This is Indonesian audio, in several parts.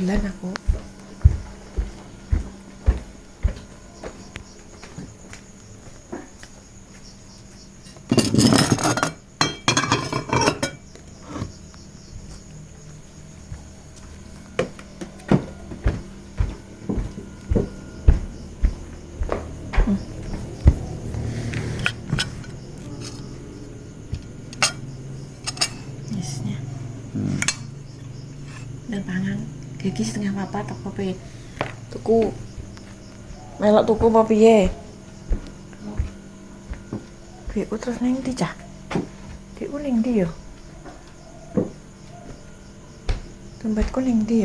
Lena. Gigi setengah papat apa pe tuku. Melok tuku apa piye? Biku terus neng di cah Biku neng di yo? Dompetku neng di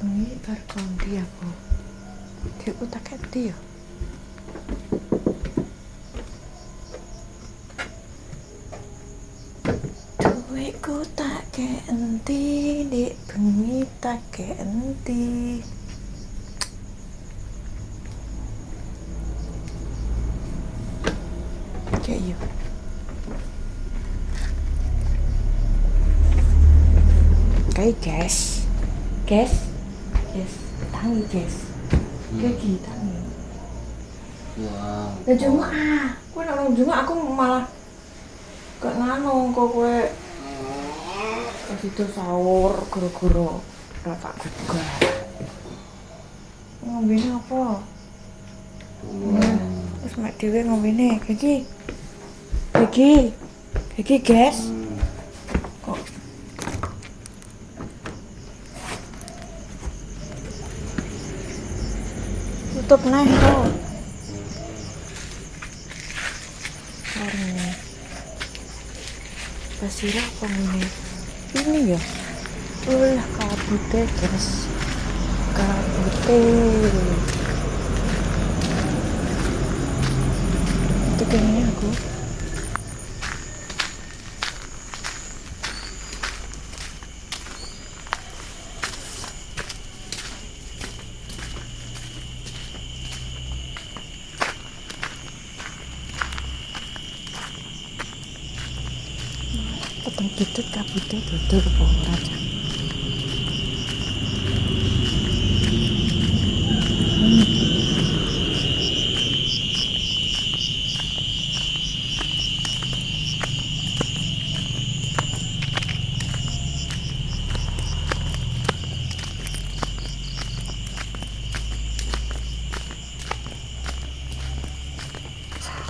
Ini baru kondi aku. Biku tak di yo tak kenti, dik bengi tak kenti. Kayak iya. Kayak guys, guys, guys, tangi guys, kayak gini tangi. Wow. Ya cuma ah, kue nak nang cuma aku malah gak nganu kok kue itu sahur guru-guru rata juga. Ngombe ini apa? Terus mak dewe ngombe ini, gigi, gigi, gigi guys. Hmm. Kok tutup nih kok. Basira apa ini? Ini ya. Ulah kabute guys. Kabute. Itu kayaknya aku. Peteng gitu kabute tutur apa ora Cak?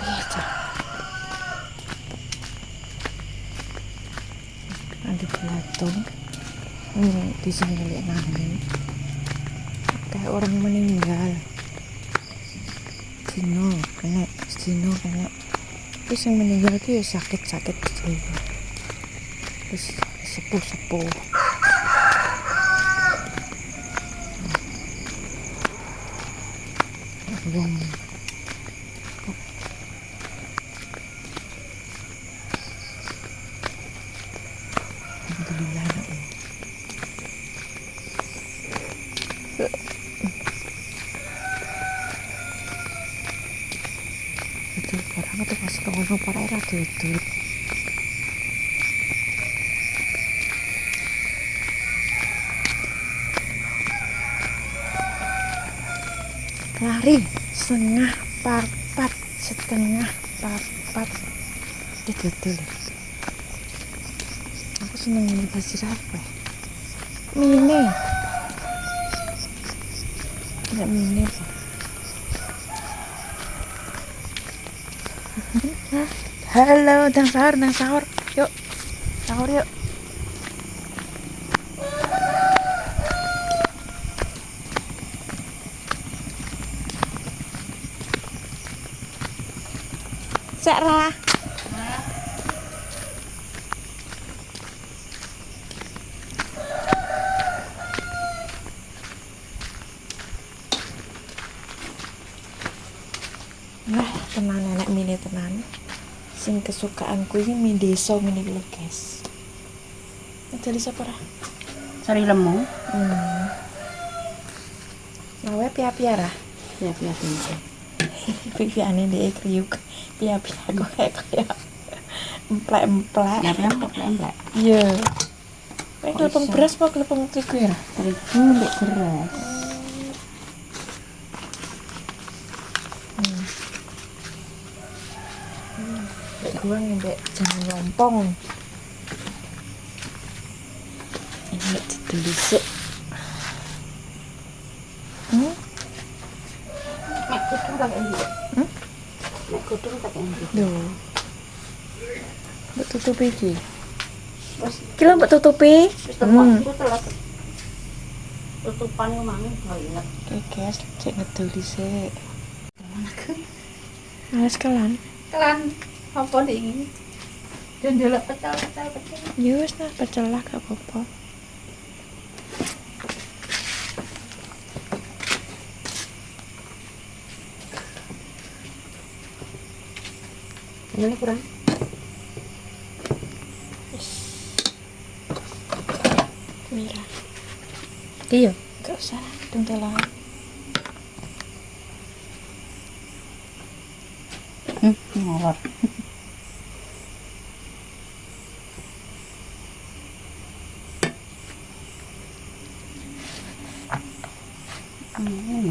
Iya, Cak. ada belatung ini di sini lihat nangis kayak orang meninggal. Dino kena Dino kena terus yang meninggal itu ya sakit-sakit gitu terus sepuh-sepuh Wong. Alhamdulillah nak. Duduk. Lari setengah papat setengah papat aku pasti apa ya? mini tidak mini halo dan sahur dan sahur yuk sahur yuk Sarah. Nah, tenan enak mini tenan. Sing kesukaanku ini mie deso mini lho, guys. Jadi siapa ora? Sari lemu, Hmm. Nawe pia-pia ra. ya pintu. pipiane dia kriuk piye-piye aku kayak kayak emplek-emplek Ya emplek emplek. iya Kayak kelepeng beras apa kelepeng terigu ya? Terigu beras. Mbak gua ngembek jangan lompong. Ini mbak didelisik. Hmm? Nek kudu tak endi. Hmm? Nek kudu tak endi. Duh. Mbak tutupi iki. Kira mbak tutupi. Hmm. Tutupan yo mang gak inget. Oke guys, cek ngedul dhisik. Males kelan. Kelan apa nih? Jendela pecel pecel pecel. Ya wis nah pecel lah gak apa-apa. Ini kurang. Mira, Iya. gak usah lah, dentelan. Ngolor. Hmm.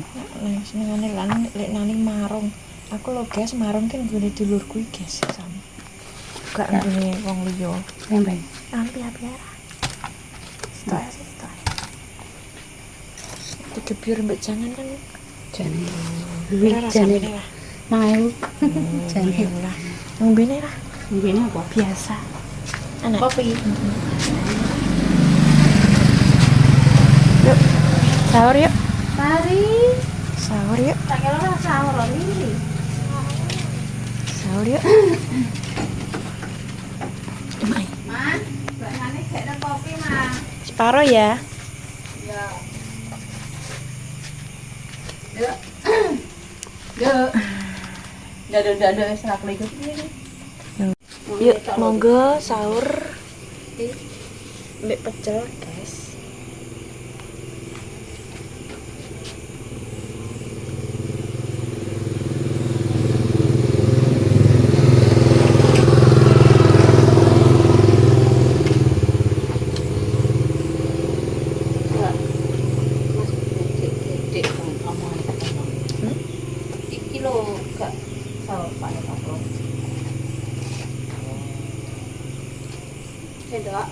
Senengane lan lek nani marung. Aku lo guys marung kan gue dulurku iki guys sama. Gak ngene wong liya. Sampai. Api ara. Stoy sih stoy. Tiga biar mbak jangan kan. Jane. Ora Wih, rasane jane. lah. Lah. Ngombene apa? Biasa. Anak. Kopi. Yuk. Sahur yuk. Mari. Sahur yuk. Tak kira lah sahur ini. Sahur yuk. Mai. Man, Mbak Nani gak ada kopi, Man. Separuh ya. Ya. Yuk. Yuk. Dado dado serak lagi. Yuk, monggo sahur. Mbak pecel, guys. Hmm? Iki lho gak sahur Pak apa. Cendok.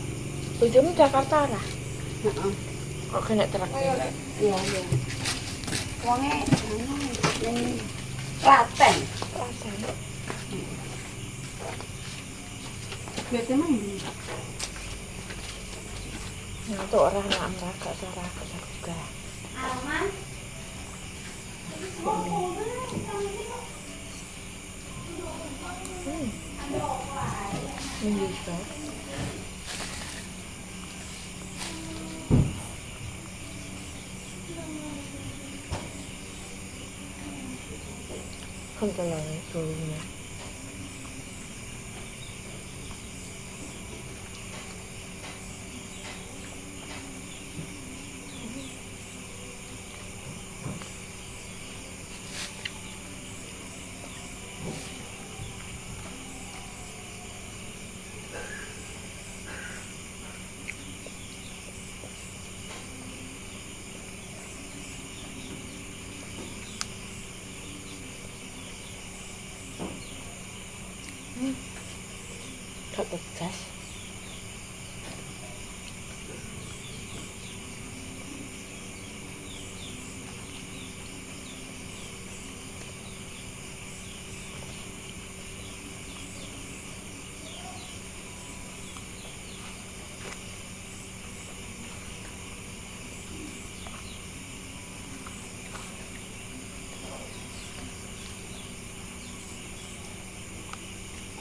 Tujuan Jakarta lah. Heeh. Kok kena traktir? Iya, iya. Wonge anu ning Klaten. Biasa mah ini. Untuk orang nak meragak suara aku juga. 한잔 하네, 좋네. 不干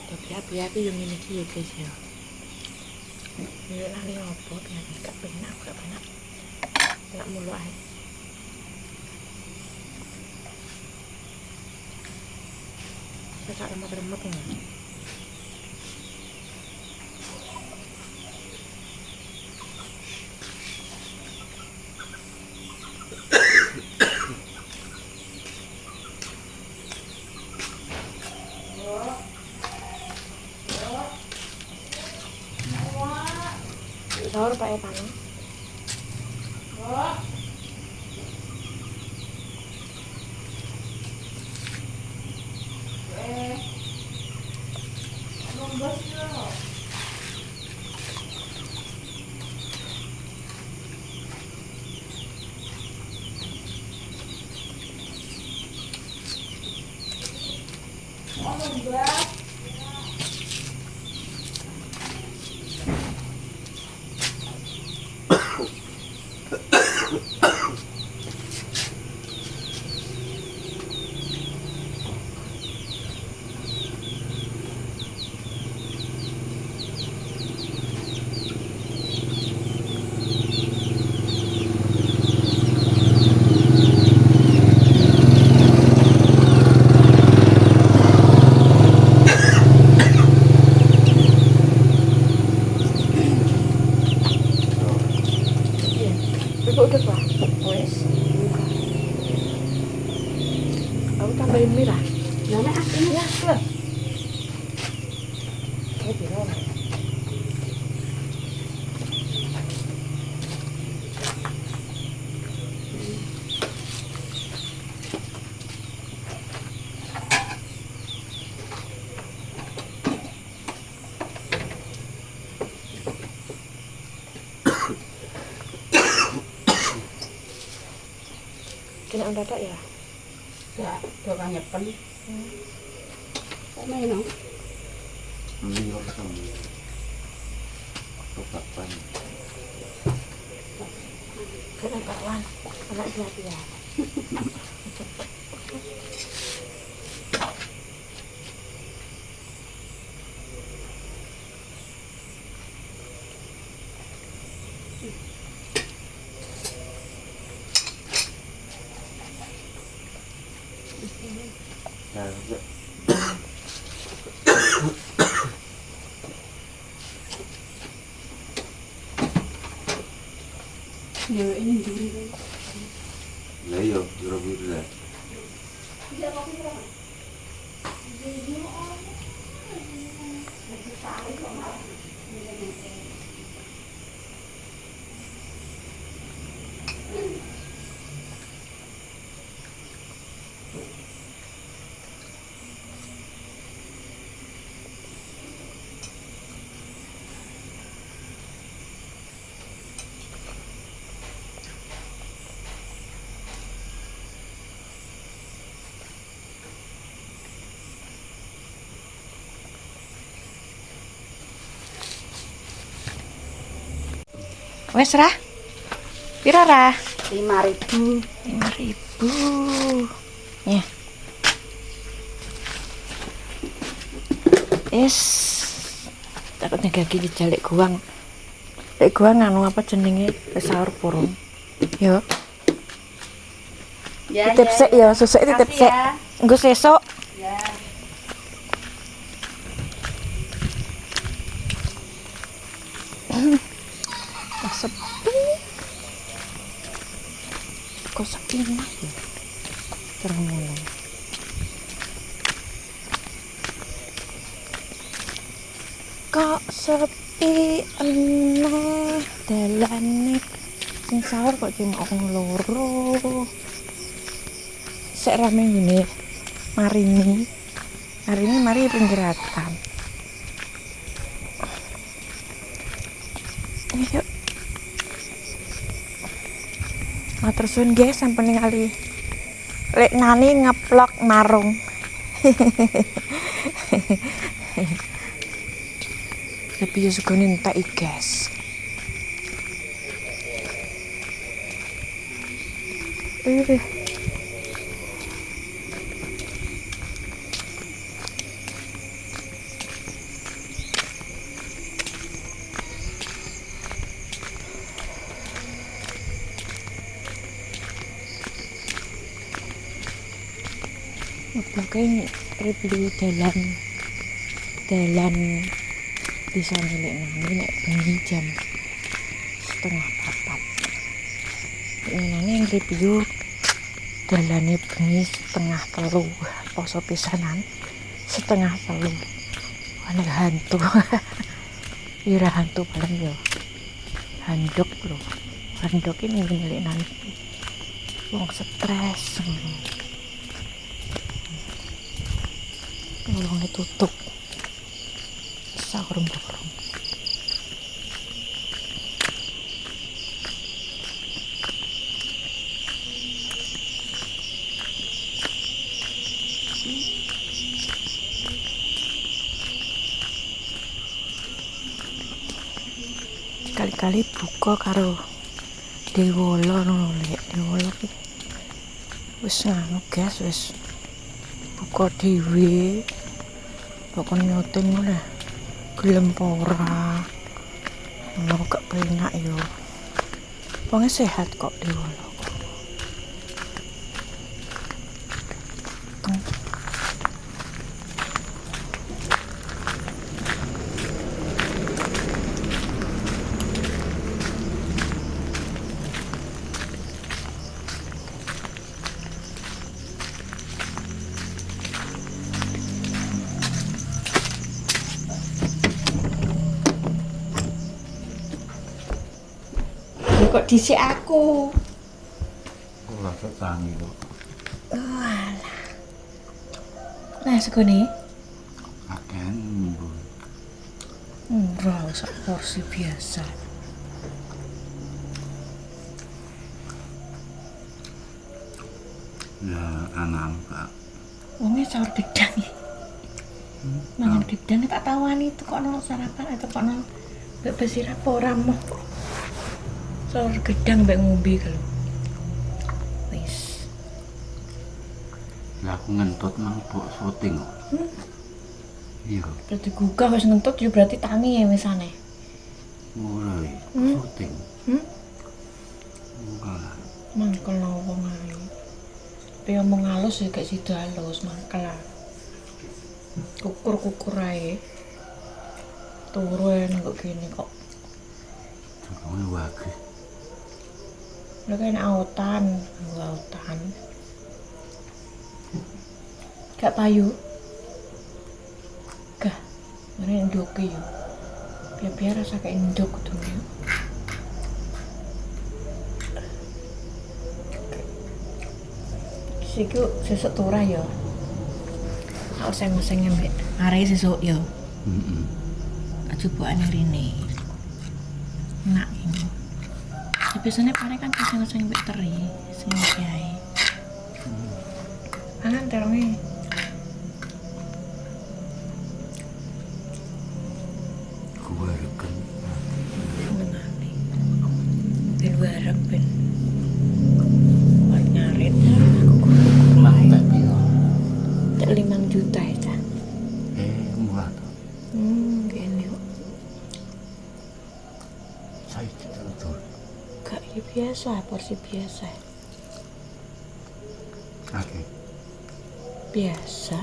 Aman. Ini bisa. Không trả lời rồi nè. Thật pedas. Tapi api-api yang ini ya guys ya. Ini lah ini apa biar gak penak gak penak. Penak mulu aja. Saya remat-remat ini. Sahur pakai tangan. Ibu Kena mendadak ya? Ya, doang nyepen. Kok main no? Ini kok ketemu. Kepapan. Kena kawan, anak dia dia. Nah, ya. Ya ini duri. Lah iya, jero biru lah. Wes rah? Pira rah? Ribu. Lima ribu. Ya. Es. Takutnya kaki dijalik guang. Lek guang anu apa jenenge sahur purung. Yo, Ya, titip sik ya, susuk titip sik. ya. Engko sesuk Ya. kok sepi. Ya. Terus ngono. Kok sepi eneh dalane sing sahur kok cuma wong loro. Sek rame ngene. Marini. Marini mari pinggiratan. Ayo. Matur suwun nggih sampun ningali Lek Nani ngeplok marung. Tapi ya sugone entek iki, guys. Ih. Ngebloknya review dalan dalan bisa milik nani nek bengi jam setengah papat ini yang review dalannya bengi setengah telu poso pisanan setengah telu. Ana hantu. Ira hantu paling yo. Handuk lho. Handuk ini milik nanti wong stres Tolong tutup sakurung kurung kali-kali buka karo Dewala ngono lek Dewala ki wis nganu gas wis buka dhewe pokoknya nyuting ngono gelem apa ora ngono gak penak yo wonge sehat kok Dewala Teng. Dhisik aku Ora tangi kok. nah segone Akan mbun. Ora sak porsi biasa. Ya anak Pak. Wongnya sahur gedang ya. Mangan gedang tak tawani itu kok nol sarapan atau kok nol mbak besir apa ora mau. Sahur gedang mbak ngombe kalau. Wis. Lah aku ngentut nang bok syuting kok. Hmm. Iya, Berarti gugah wis ngentut ya berarti tangi ya wisane. ora iki. Hmm. Syuting. Hmm? Lah. Mangkel nopo ae. Tapi omong halus ya gak sido halus mangkel lah. Kukur-kukur ae. Turu ae nang kok gini kok. Jokowi wage. Lo kan autan, gua autan. Gak payu. Gak. Mana ndok yo. Biar biar rasa kayak ndok tuh. Siku sesuk turah yo. Aku seng-seng mbek arek sesuk yo. Heeh. Cobaan rene. Nak ini. Ya, biasanya pare kan seng-seng mbek teri, sing kiai. Pangan terongnya. Reken. Menani. Ben warek ben. Biasa, porsi biasa. Oke. Biasa.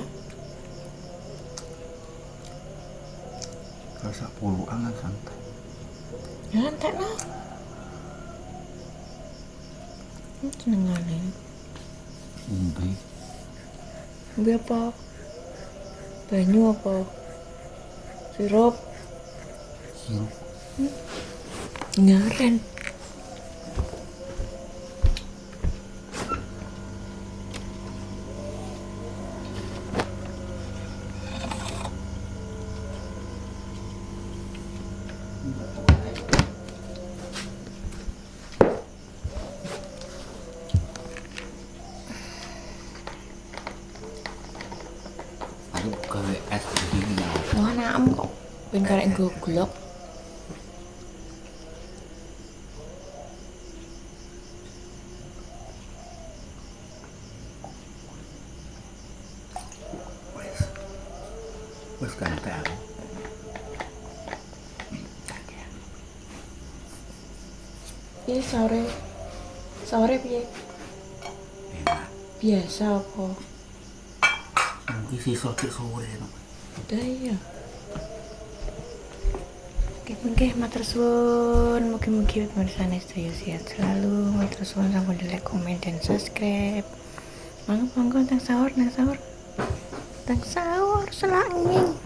Rasa puluhan kan santai. Ya entek no. Hmm, senengane. Umbi. Ambil apa? Banyu apa? Sirup? Sirup. Ngaren. pues cantaba. Y sobre, sobre pie. Pie, sapo. Aunque sí, sobre sobre. Daya. Mungkin matrasun, mungkin-mungkin pemirsa Nesta sehat selalu Matrasun sama di like, komen, dan subscribe Mangga-mangga tang sahur, tang sahur Tang sahur sa lain.